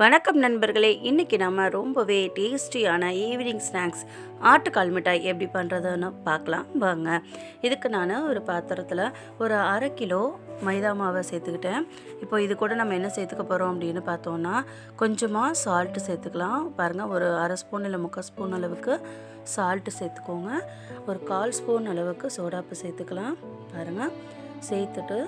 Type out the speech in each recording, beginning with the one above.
வணக்கம் நண்பர்களே இன்றைக்கி நம்ம ரொம்பவே டேஸ்டியான ஈவினிங் ஸ்நாக்ஸ் ஆட்டுக்கால் மிட்டாய் எப்படி பண்ணுறதுன்னு பார்க்கலாம் வாங்க. இதுக்கு நான் ஒரு பாத்திரத்தில் ஒரு அரை கிலோ மைதா மாவை சேர்த்துக்கிட்டேன். இப்போ இது கூட நம்ம என்ன சேர்த்துக்க போகிறோம் அப்படின்னு பார்த்தோன்னா கொஞ்சமாக சால்ட்டு சேர்த்துக்கலாம். பாருங்கள் ஒரு அரை ஸ்பூன் இல்லை முக்கால் ஸ்பூன் அளவுக்கு சால்ட்டு சேர்த்துக்கோங்க. ஒரு கால் ஸ்பூன் அளவுக்கு சோடாப்பு சேர்த்துக்கலாம். பாருங்கள் சேர்த்துட்டு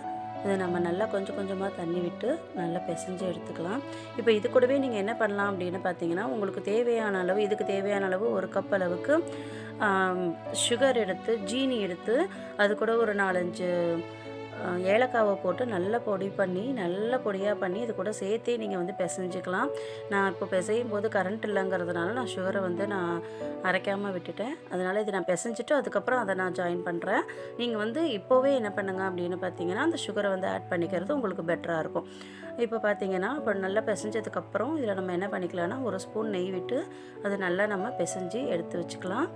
இதை நம்ம நல்லா கொஞ்சம் கொஞ்சமாக தண்ணி விட்டு நல்லா பிசைஞ்சு எடுத்துக்கலாம். இப்போ இது கூடவே நீங்கள் என்ன பண்ணலாம் அப்படின்னு பார்த்தீங்கன்னா உங்களுக்கு தேவையான அளவு இதுக்கு தேவையான அளவு ஒரு கப் அளவுக்கு சுகர் எடுத்து ஜீனி எடுத்து அது கூட ஒரு நாலஞ்சு ஏலக்காவை போட்டு நல்லா பொடி பண்ணி நல்ல பொடியாக பண்ணி இது கூட சேர்த்தே நீங்கள் வந்து பிசைஞ்சிக்கலாம். நான் இப்போ பிசையும் போது கரண்ட் இல்லைங்கிறதுனால நான் சுகரை வந்து நான் அரைக்காமல் விட்டுட்டேன். அதனால் இது நான் பிசைஞ்சிட்டு அதுக்கப்புறம் அதை நான் ஜாயின் பண்ணுறேன் நீங்கள் வந்து இப்போவே என்ன பண்ணுங்க அப்படின்னு பார்த்தீங்கன்னா அந்த சுகரை வந்து ஆட் பண்ணிக்கிறது உங்களுக்கு பெட்டராக இருக்கும். இப்போ பார்த்தீங்கன்னா இப்போ நல்லா பிசைஞ்சதுக்கப்புறம் இதில் நம்ம என்ன பண்ணிக்கலாம்னா ஒரு ஸ்பூன் நெய் விட்டு அதை நல்லா நம்ம பிசைஞ்சு எடுத்து வச்சுக்கலாம்.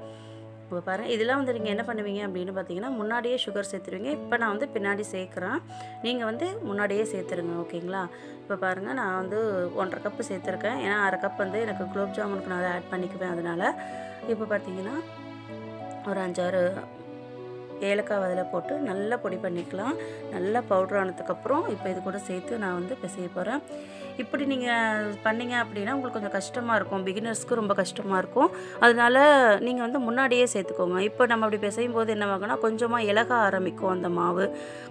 இப்போ பாருங்கள் இதெல்லாம் வந்து நீங்கள் என்ன பண்ணுவீங்க அப்படின்னு பார்த்தீங்கன்னா முன்னாடியே சுகர் சேர்த்துருவீங்க. இப்போ நான் வந்து பின்னாடி சேர்க்குறேன். நீங்கள் வந்து முன்னாடியே சேர்த்துருங்க ஓகேங்களா? இப்போ பாருங்கள் நான் வந்து ஒன்றரை கப்பு சேர்த்துருக்கேன். ஏன்னா அரை கப் வந்து எனக்கு குலோப் ஜாமுனுக்கு நான் அதை ஆட் பண்ணிக்குவேன் அதனால். இப்போ பார்த்தீங்கன்னா ஒரு அஞ்சாறு ஏலக்காய் அதில் போட்டு நல்லா பொடி பண்ணிக்கலாம். நல்லா பவுட்ரு ஆனதுக்கப்புறம் இப்போ இது கூட சேர்த்து நான் வந்து பிசைய போகிறேன் இப்படி நீங்கள் பண்ணீங்க அப்படின்னா உங்களுக்கு கொஞ்சம் கஷ்டமாக இருக்கும். பிகினர்ஸ்க்கு ரொம்ப கஷ்டமாக இருக்கும். அதனால நீங்கள் வந்து முன்னாடியே சேர்த்துக்கோங்க. இப்போ நம்ம அப்படி பிசையும் போது என்ன ஆகும்னா கொஞ்சமாக இலக ஆரம்பிக்கும் அந்த மாவு.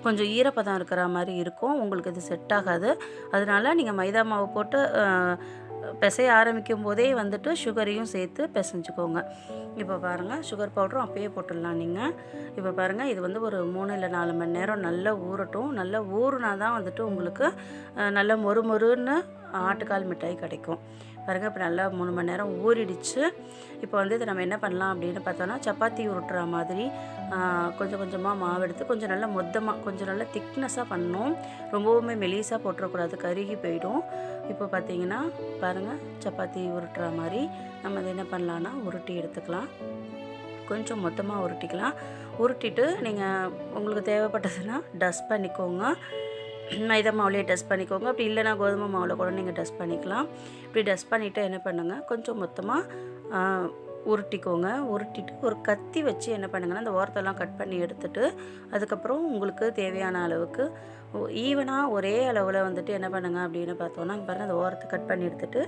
கொஞ்சம் ஈரப்பதம் இருக்கிற மாதிரி இருக்கும். உங்களுக்கு இது செட் ஆகாது. அதனால நீங்கள் மைதா மாவு போட்டு பிசைய ஆரம்பிக்கும் போதே வந்துட்டு சுகரையும் சேர்த்து பிசைஞ்சுக்கோங்க. இப்போ பாருங்கள் சுகர் பவுடரும் அப்பயே போட்டுடலாம் நீங்கள் இப்போ பாருங்கள் இது வந்து ஒரு மூணு இல்லை நாலு மணி நேரம் நல்லா ஊறட்டும். நல்லா ஊறுனா தான் வந்துட்டு உங்களுக்கு நல்ல மொறு மொறுன்னு ஆட்டுக்கால் மிட்டாய் கிடைக்கும். பாருங்கள் இப்போ நல்லா மூணு மணி நேரம் ஊறிடுச்சு. இப்போ வந்து இதை நம்ம என்ன பண்ணலாம் அப்படின்னு பார்த்தோன்னா சப்பாத்தி உருட்டுற மாதிரி கொஞ்சம் கொஞ்சமாக மாவு எடுத்து கொஞ்சம் நல்லா மொத்தமாக கொஞ்சம் நல்லா திக்னஸாக பண்ணணும். ரொம்பவுமே மெலிசாக போட்டுறக்கூடாது. கருகி போயிடும். இப்போ பார்த்தீங்கன்னா பாருங்கள் சப்பாத்தி உருட்டுற மாதிரி நம்ம அதை என்ன பண்ணலான்னா உருட்டி எடுத்துக்கலாம். கொஞ்சம் மொத்தமாக உருட்டிக்கலாம். உருட்டிட்டு நீங்கள் உங்களுக்கு தேவைப்பட்டதுன்னா டஸ்ட் பண்ணிக்கோங்க. மைதா மாவுலேயே டஸ்ட் பண்ணிக்கோங்க. அப்படி இல்லைனா கோதுமை மாவில் கூட நீங்கள் டஸ்ட் பண்ணிக்கலாம். இப்படி டஸ்ட் பண்ணிவிட்டு என்ன பண்ணுங்கள் கொஞ்சம் மொத்தமாக உருட்டிக்கோங்க. உருட்டிட்டு ஒரு கத்தி வச்சு என்ன பண்ணுங்கன்னா அந்த ஓரத்தெல்லாம் கட் பண்ணி எடுத்துட்டு அதுக்கப்புறம் உங்களுக்கு தேவையான அளவுக்கு ஈவனாக ஒரே அளவில் வந்துட்டு என்ன பண்ணுங்கள் அப்படின்னு பார்த்தோன்னா பாருங்கள் அந்த ஓரத்தை கட் பண்ணி எடுத்துட்டு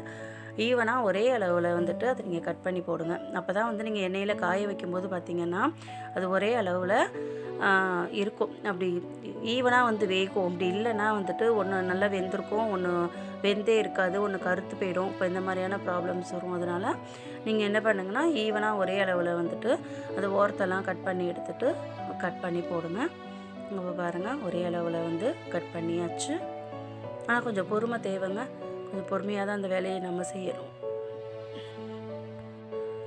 ஈவனாக ஒரே அளவில் வந்துட்டு அதை நீங்கள் கட் பண்ணி போடுங்க. அப்போ தான் வந்து நீங்கள் எண்ணெயில் காய வைக்கும்போது பார்த்தீங்கன்னா அது ஒரே அளவில் இருக்கும். அப்படி ஈவனாக வந்து வேகும். அப்படி இல்லைன்னா வந்துட்டு ஒன்று நல்லா வெந்திருக்கும் ஒன்று வெந்தே இருக்காது ஒன்று கருத்து போயிடும். இப்போ இந்த மாதிரியான ப்ராப்ளம்ஸ் வரும். அதனால் நீங்கள் என்ன பண்ணுங்கன்னா ஈவனாக ஒரே அளவில் வந்துட்டு அது ஓரத்தெல்லாம் கட் பண்ணி எடுத்துட்டு கட் பண்ணி போடுங்க. இப்போ பாருங்கள் ஒரே அளவில் வந்து கட் பண்ணியாச்சு. ஆனால் கொஞ்சம் பொறுமை தேவைங்க. கொஞ்சம் பொறுமையாக தான் அந்த வேலையை நம்ம செய்யணும்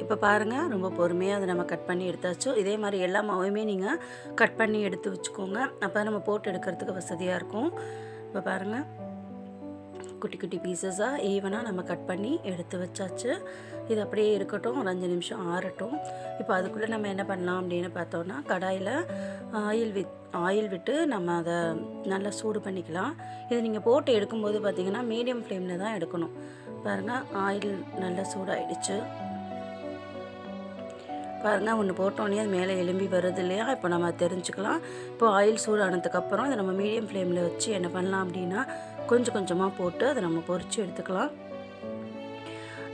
இப்போ பாருங்கள் ரொம்ப பொறுமையாக அதை நம்ம கட் பண்ணி எடுத்தாச்சோ. இதே மாதிரி எல்லா மாவையுமே நீங்கள் கட் பண்ணி எடுத்து வச்சுக்கோங்க. அப்போ நம்ம போட்டு எடுக்கிறதுக்கு வசதியாக இருக்கும். இப்போ பாருங்கள் குட்டி குட்டி பீசஸாக ஈவனாக நம்ம கட் பண்ணி எடுத்து வச்சாச்சு. இது அப்படியே இருக்கட்டும். ஒரு அஞ்சு நிமிஷம் ஆறட்டும். இப்போ அதுக்குள்ளே நம்ம என்ன பண்ணலாம் அப்படின்னு பார்த்தோன்னா கடாயில் ஆயில் வித் ஆயில் விட்டு நம்ம அதை நல்லா சூடு பண்ணிக்கலாம். இது நீங்கள் போட்டு எடுக்கும்போது பார்த்தீங்கன்னா மீடியம் ஃப்ளேமில் தான் எடுக்கணும். பாருங்கள் ஆயில் நல்லா சூடாயிடுச்சு. பாருங்கள் ஒன்று போட்டோன்னே அது மேலே எலும்பி வருது இல்லையா? இப்போ நம்ம தெரிஞ்சுக்கலாம். இப்போ ஆயில் சூடானதுக்கப்புறம் இதை நம்ம மீடியம் ஃப்ளேமில் வச்சு என்ன பண்ணலாம் அப்படின்னா கொஞ்சம் கொஞ்சமாக போட்டு அதை நம்ம பொறிச்சு எடுத்துக்கலாம்.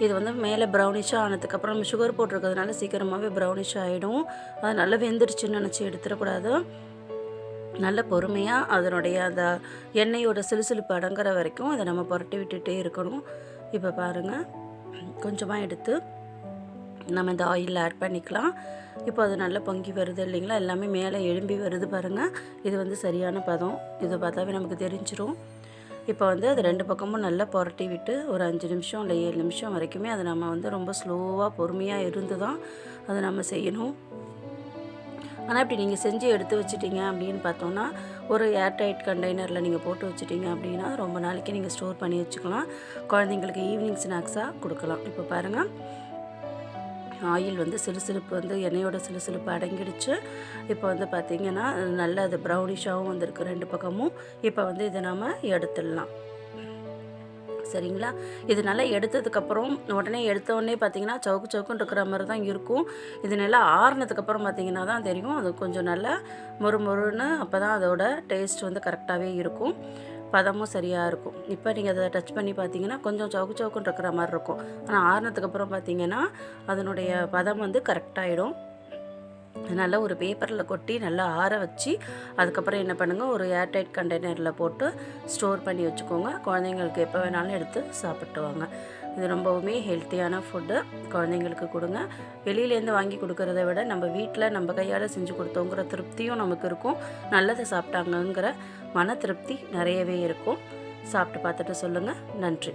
இது வந்து மேலே ப்ரௌனிஷாக ஆனதுக்கப்புறம் நம்ம சுகர் போட்டிருக்கிறதுனால சீக்கிரமாகவே ப்ரௌனிஷ் ஆகிடும் அது நல்லா வெந்துருச்சுன்னு நினச்சி எடுத்துடக்கூடாது. நல்ல பொறுமையாக அதனுடைய அந்த எண்ணெயோட சிலுசிலுப்பு அடங்குற வரைக்கும் அதை நம்ம புரட்டி விட்டுகிட்டே இருக்கணும். இப்போ பாருங்கள் கொஞ்சமாக எடுத்து நம்ம இந்த ஆயிலில் ஆட் பண்ணிக்கலாம். இப்போ அது நல்லா பொங்கி வருது இல்லைங்களா? எல்லாமே மேலே எழும்பி வருது பாருங்கள் இது வந்து சரியான பதம். இதை பார்த்தாவே நமக்கு தெரிஞ்சிடும் இப்போ வந்து அது ரெண்டு பக்கமும் நல்லா புரட்டி விட்டு ஒரு அஞ்சு நிமிஷம் இல்லை ஏழு நிமிஷம் வரைக்குமே அதை நம்ம வந்து ரொம்ப ஸ்லோவாக பொறுமையாக இருந்து தான் அதை நம்ம செய்யணும். ஆனால் இப்படி நீங்கள் செஞ்சு எடுத்து வச்சிட்டிங்க அப்படின்னு பார்த்தோன்னா ஒரு ஏர்டைட் கண்டெய்னரில் நீங்கள் போட்டு வச்சுட்டிங்க அப்படின்னா ரொம்ப நாளைக்கு நீங்கள் ஸ்டோர் பண்ணி வச்சுக்கலாம். குழந்தைங்களுக்கு ஈவினிங் ஸ்நாக்ஸாக கொடுக்கலாம். இப்போ பாருங்கள் ஆயில் வந்து சிலுசிலுப்பு வந்து எண்ணெயோட சிலுசிலுப்பு அடங்கிடுச்சு. இப்போ வந்து பார்த்திங்கன்னா நல்ல அது ப்ரௌனிஷாகவும் வந்திருக்கு ரெண்டு பக்கமும். இப்போ வந்து இதை நாம் எடுத்துடலாம். சரிங்களா? இது நல்லா எடுத்ததுக்கப்புறம் உடனே எடுத்தோடனே பார்த்தீங்கன்னா சவுக்கு சவுக்குன்னு இருக்கிற மாதிரி தான் இருக்கும். இது நல்லா ஆறுனதுக்கப்புறம் பார்த்தீங்கன்னா தான் தெரியும். அது கொஞ்சம் நல்லா மொறு மொறுன்னு அப்போ தான் அதோட டேஸ்ட் வந்து கரெக்டாகவே இருக்கும். பதமும் சரியாக இருக்கும். இப்போ நீங்கள் அதை டச் பண்ணி பார்த்தீங்கன்னா கொஞ்சம் சவுக்கு சவுக்குன்னு இருக்கிற மாதிரி இருக்கும். ஆனால் ஆறுனதுக்கப்புறம் பார்த்தீங்கன்னா அதனுடைய பதம் வந்து கரெக்டாகிடும் நல்லா ஒரு பேப்பரில் கொட்டி நல்லா ஆற வச்சு அதுக்கப்புறம் என்ன பண்ணுங்கள் ஒரு ஏர்டைட் கண்டெய்னரில் போட்டு ஸ்டோர் பண்ணி வச்சுக்கோங்க. குழந்தைங்களுக்கு எப்போ வேணாலும் எடுத்து சாப்பிட்டுவாங்க. இது ரொம்பவுமே ஹெல்த்தியான ஃபுட்டு. குழந்தைங்களுக்கு கொடுங்க. வெளியிலேருந்து வாங்கி கொடுக்கறத விட நம்ம வீட்டில் நம்ம கையால் செஞ்சு கொடுத்தோங்கிற திருப்தியும் நமக்கு இருக்கும். நல்லதை சாப்பிட்டாங்கங்கிற மன திருப்தி நிறையவே இருக்கும். சாப்பிட்டு பார்த்துட்டு சொல்லுங்கள் நன்றி.